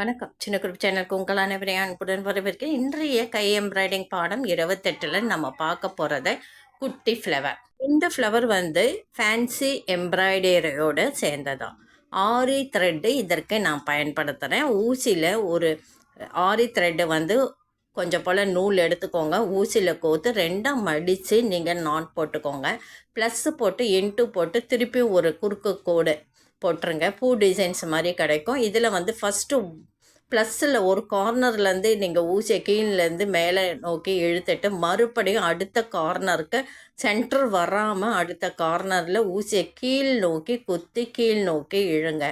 வணக்கம். சின்ன குரூப் சேனலுக்கு உங்கள் அனைவரையும் அன்புடன் வரவேற்கிறேன். இன்றைய கை எம்ப்ராய்டிங் பாடம் இருபத்தெட்டில் நம்ம பார்க்க போகிறது குட்டி ஃப்ளவர் இந்த ஃப்ளவர் வந்து ஃபேன்சி எம்ப்ராய்டரியோடு சேர்ந்ததான் ஆரி த்ரெட்டு இதற்கு நான் பயன்படுத்துகிறேன் ஊசியில் ஒரு ஆரி த்ரெட்டு வந்து கொஞ்சம் போல் நூல் எடுத்துக்கோங்க. ஊசியில் கோத்து ரெண்டாக மடித்து நீங்கள் நாட் போட்டுக்கோங்க. ப்ளஸ்ஸு போட்டு இன்ட்டு போட்டு திருப்பி ஒரு குறுக்கு கோடு போட்டுருங்க. பூ டிசைன்ஸ் மாதிரி கிடைக்கும். இதில் வந்து ஃபஸ்ட்டு ப்ளஸ்ஸில் ஒரு கார்னர்லேருந்து நீங்கள் ஊசியை கீழ்லேருந்து மேலே நோக்கி இழுத்துட்டு மறுபடியும் அடுத்த கார்னருக்கு சென்டர் வராமல் அடுத்த கார்னரில் ஊசியை கீழ் நோக்கி குத்தி கீழ் நோக்கி இழுங்க.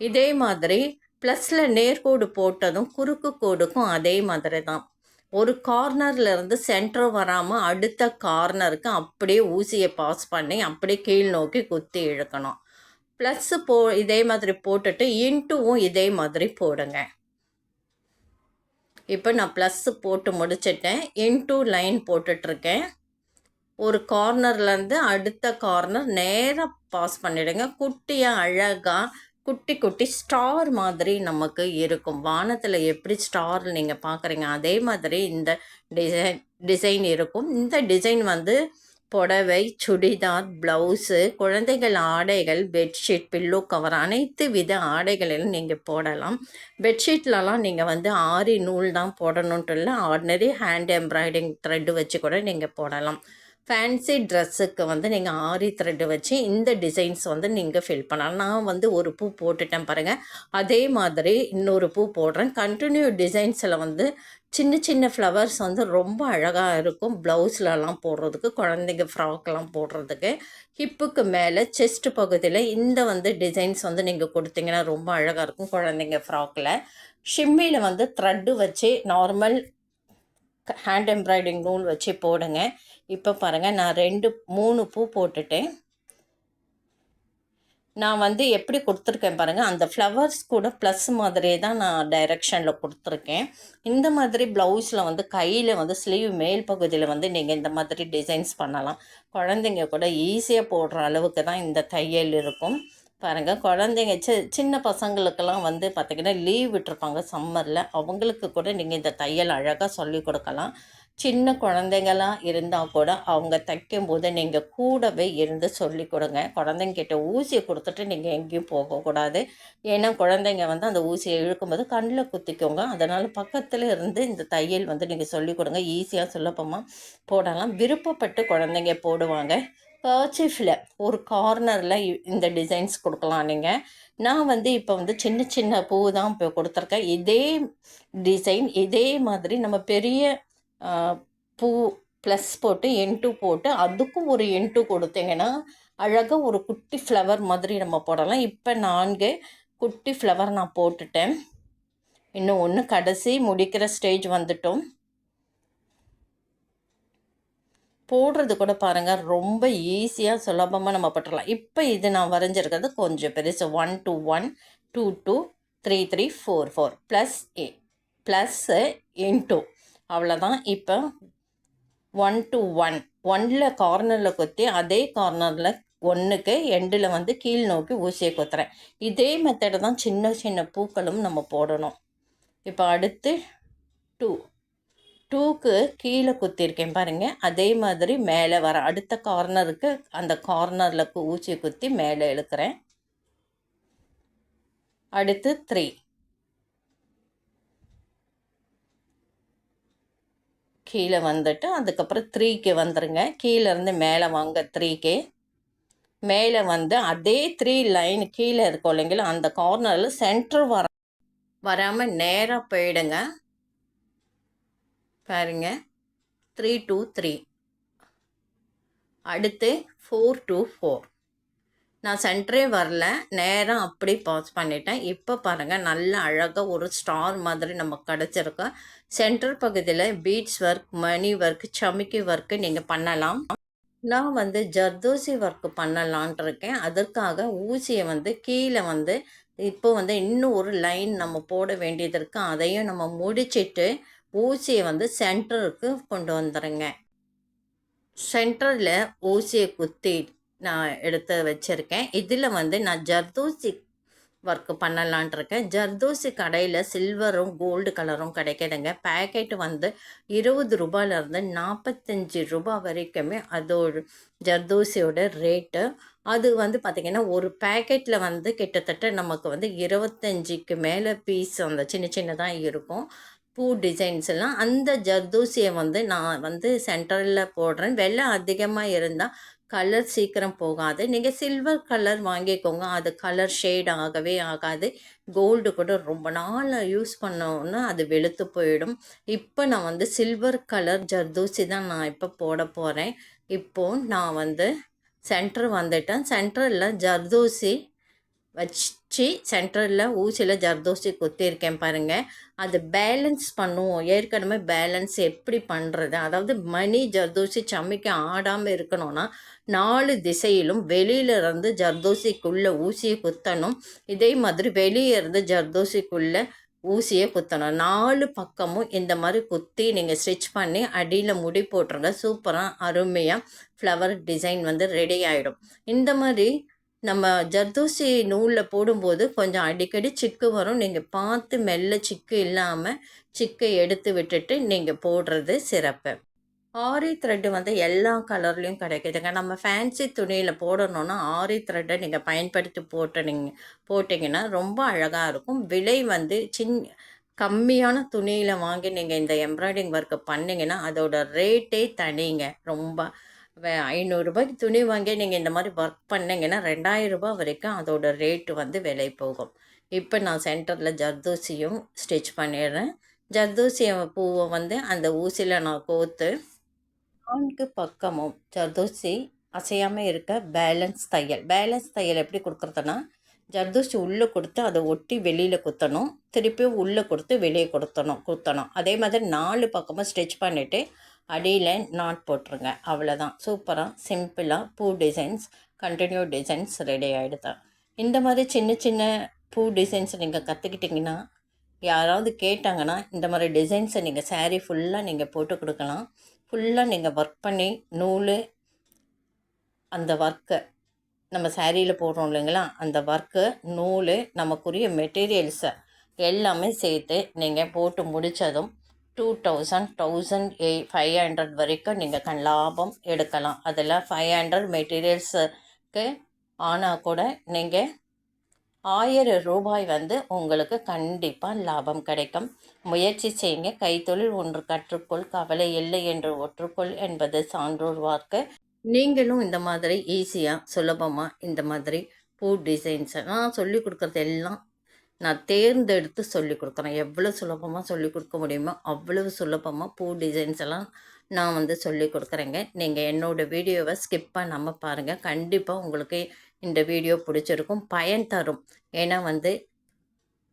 இதே மாதிரி ப்ளஸில் நேர்கோடு போட்டதும் குறுக்கு கோடுக்கும் அதே மாதிரி தான். ஒரு கார்னர்லேருந்து சென்டர் வராமல் அடுத்த கார்னருக்கு அப்படியே ஊசியை பாஸ் பண்ணி அப்படியே கீழ் நோக்கி குத்தி இழுக்கணும். ப்ளஸ்ஸு போ இதே மாதிரி போட்டுட்டு இன்ட்டுவும் இதே மாதிரி போடுங்க. இப்போ நான் ப்ளஸ்ஸு போட்டு முடிச்சிட்டேன். இன்டூ லைன் போட்டுட்ருக்கேன். ஒரு கார்னர்லேருந்து அடுத்த கார்னர் நேராக பாஸ் பண்ணிவிடுங்க குட்டியாக அழகாக குட்டி குட்டி ஸ்டார் மாதிரி நமக்கு இருக்கும். வானத்தில் எப்படி ஸ்டார் நீங்கள் பார்க்குறீங்க அதே மாதிரி இந்த டிசைன் டிசைன் இருக்கும். இந்த டிசைன் வந்து புடவை சுடிதார் ப்ளவுஸு குழந்தைகள் ஆடைகள் பெட்ஷீட் பில்லோ கவர் அனைத்து வித ஆடைகளிலும் நீங்கள் போடலாம். பெட்ஷீட்லலாம் நீங்கள் வந்து ஆரி நூல் தான் போடணுன்ட்டு இல்லை ஆர்டினரி ஹேண்ட் எம்ப்ராய்டிங் த்ரெட்டு வச்சு கூட நீங்கள் போடலாம். ஃபேன்சி ட்ரெஸ்ஸுக்கு வந்து நீங்கள் ஆரி த்ரெட்டு வச்சு இந்த டிசைன்ஸ் வந்து நீங்கள் ஃபில் பண்ணலாம். நான் வந்து ஒரு பூ போட்டுட்டேன் பாருங்கள் அதே மாதிரி இன்னொரு பூ போடுறேன். கண்டினியூ டிசைன்ஸில் வந்து சின்ன சின்ன ஃப்ளவர்ஸ் வந்து ரொம்ப அழகாக இருக்கும். ப்ளவுஸ்லலாம் போடுறதுக்கு குழந்தைங்க ஃப்ராக்லாம் போடுறதுக்கு. ஹிப்புக்கு மேலே செஸ்ட் பகுதியில் இந்த வந்து டிசைன்ஸ் வந்து நீங்கள் கொடுத்தீங்கன்னா ரொம்ப அழகாக இருக்கும் குழந்தைங்க ஃப்ராக்கில் ஷிம்மியில் வந்து த்ரெட்டு வச்சு நார்மல் ஹேண்ட் எம்ப்ராய்டிங் நூல் வச்சு போடுங்க. இப்போ பாருங்கள் நான் ரெண்டு மூணு பூ போட்டுட்டேன். நான் வந்து எப்படி கொடுத்துருக்கேன் பாருங்கள் அந்த ஃப்ளவர்ஸ் கூட ப்ளஸ் மாதிரியே தான் நான் டைரெக்ஷனில் கொடுத்துருக்கேன். இந்த மாதிரி ப்ளவுஸில் வந்து கையில் வந்து ஸ்லீவ் மேல் பகுதியில் வந்து நீங்கள் இந்த மாதிரி டிசைன்ஸ் பண்ணலாம். குழந்தைங்க கூட ஈஸியாக போடுற அளவுக்கு தான் இந்த தையல் இருக்கும். பாருங்கள் குழந்தைங்க சி சின்ன பசங்களுக்கெல்லாம் வந்து பார்த்திங்கன்னா லீவ் விட்டுருப்பாங்க சம்மரில் அவங்களுக்கு கூட நீங்கள் இந்த தையல் அழகாக சொல்லி கொடுக்கலாம். சின்ன குழந்தைங்களாம் இருந்தால் கூட அவங்க தைக்கும் போது நீங்கள் கூடவே இருந்து சொல்லி கொடுங்க. குழந்தைங்கிட்ட ஊசியை கொடுத்துட்டு நீங்கள் எங்கேயும் போகக்கூடாது ஏன்னா குழந்தைங்க வந்து அந்த ஊசியை இழுக்கும்போது கண்ணில் குத்திக்கோங்க. அதனால் பக்கத்தில் இருந்து இந்த தையல் வந்து நீங்கள் சொல்லி கொடுங்க. ஈஸியாக சுலபமாக போடலாம். விருப்பப்பட்டு குழந்தைங்க போடுவாங்க. கர்ச்சிஃபில் ஒரு கார்னரில் இந்த டிசைன்ஸ் கொடுக்கலாம் நீங்கள் நான் வந்து இப்போ வந்து சின்ன சின்ன பூ தான் இப்போ கொடுத்துருக்கேன். இதே டிசைன் இதே மாதிரி நம்ம பெரிய பூ ப்ளஸ் போட்டு என்ட்டு போட்டு அதுக்கும் ஒரு என்ட்டு கொடுத்தீங்கன்னா அழகாக ஒரு குட்டி ஃப்ளவர் மாதிரி நம்ம போடலாம். இப்போ நான்கு குட்டி ஃப்ளவர் நான் போட்டுட்டேன். இன்னும் ஒன்று கடைசி முடிக்கிற ஸ்டேஜ் வந்துட்டோம். போடுறது கூட பாருங்கள் ரொம்ப ஈஸியாக சுலபமாக நம்ம போட்டுடலாம். இப்போ இது நான் வரைஞ்சிருக்கிறது கொஞ்சம் பெருசு. One two one two two three three four four plus A plus into அவ்வளோதான் இப்போ ஒன் டு ஒன் ஒன்னில் கார்னரில் கொத்தி அதே கார்னரில் ஒன்றுக்கு எண்டில் வந்து கீழ் நோக்கி ஊசியை கொத்துறேன். இதே மெத்தடு தான் சின்ன சின்ன பூக்களும் நம்ம போடணும். இப்போ அடுத்து டூ டூக்கு கீழே குத்திருக்கேன் பாருங்கள் அதே மாதிரி மேலே வர அடுத்த கார்னருக்கு அந்த கார்னரில் ஊசியை குத்தி மேலே இழுக்கிறேன். அடுத்து த்ரீ கீழே வந்துட்டு அதுக்கப்புறம் த்ரீக்கு வந்துடுங்க கீழேருந்து மேலே வாங்க த்ரீக்கு மேலே வந்து அதே த்ரீ லைன் கீழே இருக்கும் இல்லைங்களா? அந்த கார்னரில் சென்டர் வர வராமல் நேராக போயிடுங்க. பாருங்க. த்ரீ டூ த்ரீ அடுத்து ஃபோர் டூ ஃபோர் நான் சென்டரே வரல. நேராக அப்படி பாஸ் பண்ணிட்டேன். இப்போ பாருங்கள் நல்ல அழகாக ஒரு ஸ்டார் மாதிரி நமக்கு கிடச்சிருக்கோம் சென்டர் பகுதியில் பீட்ஸ் ஒர்க் மணி ஒர்க் சமிக்கி ஒர்க்கு நீங்கள் பண்ணலாம். நான் வந்து ஜர்தோசி ஒர்க்கு பண்ணலான் இருக்கேன். அதற்காக ஊசியை வந்து கீழே வந்து இப்போ வந்து இன்னும் ஒரு லைன் நம்ம போட வேண்டியது இருக்குது அதையும் நம்ம முடிச்சிட்டு ஊசியை வந்து சென்டருக்கு கொண்டு வந்துடுங்க சென்டரில் ஊசியை குத்தி நான் எடுத்து வச்சுருக்கேன். இதில் வந்து நான் ஜர்தோசி ஒர்க்கு பண்ணலான்ட்டு இருக்கேன் ஜர்தோசி கடையில் சில்வரும் கோல்டு கலரும் கிடைக்கிதுங்க. பேக்கெட் வந்து இருபது ரூபாயிலேருந்து நாற்பத்தஞ்சு ரூபா வரைக்குமே அதோட ஜர்தோசியோட ரேட்டு அது வந்து பார்த்திங்கன்னா ஒரு பேக்கெட்டில் வந்து கிட்டத்தட்ட நமக்கு வந்து இருபத்தஞ்சிக்கு மேலே பீஸ் அந்த சின்ன சின்னதாக இருக்கும். பூ டிசைன்ஸ் எல்லாம் அந்த ஜர்தூசியை வந்து நான் வந்து சென்டரில் போடுறேன். வெள்ளம் அதிகமாக இருந்தால் கலர் சீக்கிரம் போகாது. நீங்கள் சில்வர் கலர் வாங்கிக்கோங்க. அது கலர் ஷேட் ஆகவே ஆகாது. கோல்டு கூட ரொம்ப நாள் யூஸ் பண்ணோன்னா அது வெளுத்து போயிடும். இப்போ நான் வந்து சில்வர் கலர் ஜர்தூசி தான் நான் இப்போ போட போகிறேன் இப்போது நான் வந்து சென்டர் வந்துட்டேன். சென்டரில் ஜர்தூசி வச்சு சென்டரில் ஊசியில் ஜர்தோசி குத்திருக்கேன் பாருங்கள் அது பேலன்ஸ் பண்ணுவோம் ஏற்கனவே பேலன்ஸ் எப்படி பண்ணுறது அதாவது மணி ஜர்தோசி சமைக்க ஆடாமல் இருக்கணும்னா நாலு திசையிலும் வெளியிலிருந்து ஜர்தோசிக்குள்ளே ஊசியை குத்தணும். இதே மாதிரி வெளியே இருந்து ஜர்தோசிக்குள்ளே ஊசியை குத்தணும். நாலு பக்கமும் இந்த மாதிரி குத்தி நீங்கள் ஸ்டிச் பண்ணி அடியில் முடி போட்டுருங்க. சூப்பராக அருமையாக ஃப்ளவர் டிசைன் வந்து ரெடி ஆகிடும் இந்த மாதிரி நம்ம ஜர்தோசி நூலில் போடும்போது கொஞ்சம் அடிக்கடி சிக்கு வரும். நீங்கள் பார்த்து மெல்ல சிக்கு இல்லாமல் சிக்கை எடுத்து விட்டுட்டு நீங்கள் போடுறது சிறப்பு. ஆரி த்ரெட்டு வந்து எல்லா கலர்லேயும் கிடைக்குதுங்க. நம்ம ஃபேன்சி துணியில் போடணுன்னா ஆரி த்ரெட்டை நீங்கள் பயன்படுத்தி போட்டுனீங்க போட்டிங்கன்னா ரொம்ப அழகாக இருக்கும். விலை வந்து சின் கம்மியான துணியில் வாங்கி நீங்கள் இந்த எம்ப்ராய்டிங் ஒர்க்கை பண்ணிங்கன்னா அதோட ரேட்டே தனிங்க. ரொம்ப ஐநூறுரூபாய்க்கு துணி வாங்கி நீங்கள் இந்த மாதிரி ஒர்க் பண்ணிங்கன்னா ரெண்டாயிரரூபா வரைக்கும் அதோட ரேட்டு வந்து விலை போகும். இப்போ நான் சென்டரில் ஜர்தூசியும் ஸ்டிச் பண்ணிடுறேன். ஜர்தூசி பூவை வந்து அந்த ஊசியில் நான் கோத்து நான்கு பக்கமும் ஜர்தூசி அசையாமல் இருக்க பேலன்ஸ் தையல். பேலன்ஸ் தையல் எப்படி கொடுக்குறதுனா ஜர்தூசி உள்ளே கொடுத்து அதை ஒட்டி வெளியில் குத்தணும். திருப்பியும் உள்ளே கொடுத்து வெளியே கொடுத்தணும் குத்தணும். அதே மாதிரி நாலு பக்கமும் ஸ்டிச் பண்ணிவிட்டு அடியில் நாட் போட்டுருங்க. அவ்வளோதான் சூப்பராக சிம்பிளாக பூ டிசைன்ஸ் கண்டினியூ டிசைன்ஸ் ரெடி ஆகிடுதான் இந்த மாதிரி சின்ன சின்ன பூ டிசைன்ஸ் நீங்கள் கற்றுக்கிட்டிங்கன்னா யாராவது கேட்டாங்கன்னா இந்த மாதிரி டிசைன்ஸை நீங்கள் சேரீ ஃபுல்லாக நீங்கள் போட்டு கொடுக்கலாம். ஃபுல்லாக நீங்கள் ஒர்க் பண்ணி நூல் அந்த ஒர்க்கை நம்ம சேரீயில் போடுறோம் இல்லைங்களா? அந்த ஒர்க்கு நூல் நமக்குரிய மெட்டீரியல்ஸை எல்லாமே சேர்த்து நீங்கள் போட்டு முடித்ததும் two thousand thousand eight five hundred வரைக்கும் நீங்கள் கண் லாபம் எடுக்கலாம். அதில் ஃபைவ் ஹண்ட்ரட் மெட்டீரியல்ஸுக்கு ஆனால் கூட நீங்கள் ஆயிரம் ரூபாய் வந்து உங்களுக்கு கண்டிப்பாக லாபம் கிடைக்கும். முயற்சி செய்யுங்க. கைத்தொழில் ஒன்று கற்றுக்கொள். கவலை இல்லை என்று ஒற்றுக்கொள் என்பது சான்றோர் வாக்கு. நீங்களும் இந்த மாதிரி ஈஸியாக சுலபமாக இந்த மாதிரி பூ டிசைன்ஸை நான் சொல்லி கொடுக்குறது எல்லாம் நான் தேர்ந்தெடுத்து சொல்லி கொடுக்குறேன் எவ்வளோ சுலபமாக சொல்லி கொடுக்க முடியுமோ அவ்வளவு சுலபமாக பூ டிசைன்ஸ் எல்லாம் நான் வந்து சொல்லி கொடுக்குறேங்க. நீங்கள் என்னோடய வீடியோவை ஸ்கிப் பண்ணாமல் பாருங்கள் கண்டிப்பாக உங்களுக்கு இந்த வீடியோ பிடிச்சிருக்கும். பயன் தரும். ஏன்னா வந்து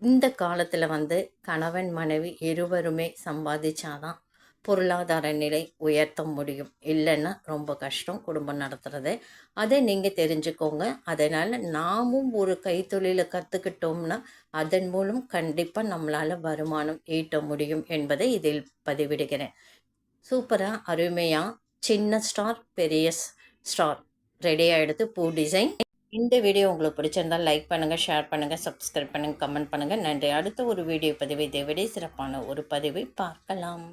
இந்த காலத்தில் வந்து கணவன் மனைவி இருவருமே சம்பாதிச்சாதான் பொருளாதார நிலை உயர்த்த முடியும். இல்லைன்னா ரொம்ப கஷ்டம் குடும்பம் நடத்துகிறது அதை நீங்கள் தெரிஞ்சுக்கோங்க. அதனால் நாமும் ஒரு கைத்தொழிலை கற்றுக்கிட்டோம்னா அதன் மூலம் கண்டிப்பாக நம்மளால் வருமானம் ஈட்ட முடியும் என்பதை இதில் பதிவிடுகிறேன். சூப்பராக அருமையாக சின்ன ஸ்டார் பெரிய ஸ்டார். ரெடி ஆகிடுது பூ டிசைன் இந்த வீடியோ உங்களுக்கு பிடிச்சிருந்தால் லைக் பண்ணுங்கள் ஷேர் பண்ணுங்கள் சப்ஸ்கிரைப் பண்ணுங்கள் கமெண்ட் பண்ணுங்கள் நன்றி. அடுத்த ஒரு வீடியோ பதிவை இதை விட சிறப்பான ஒரு பதிவை பார்க்கலாம்.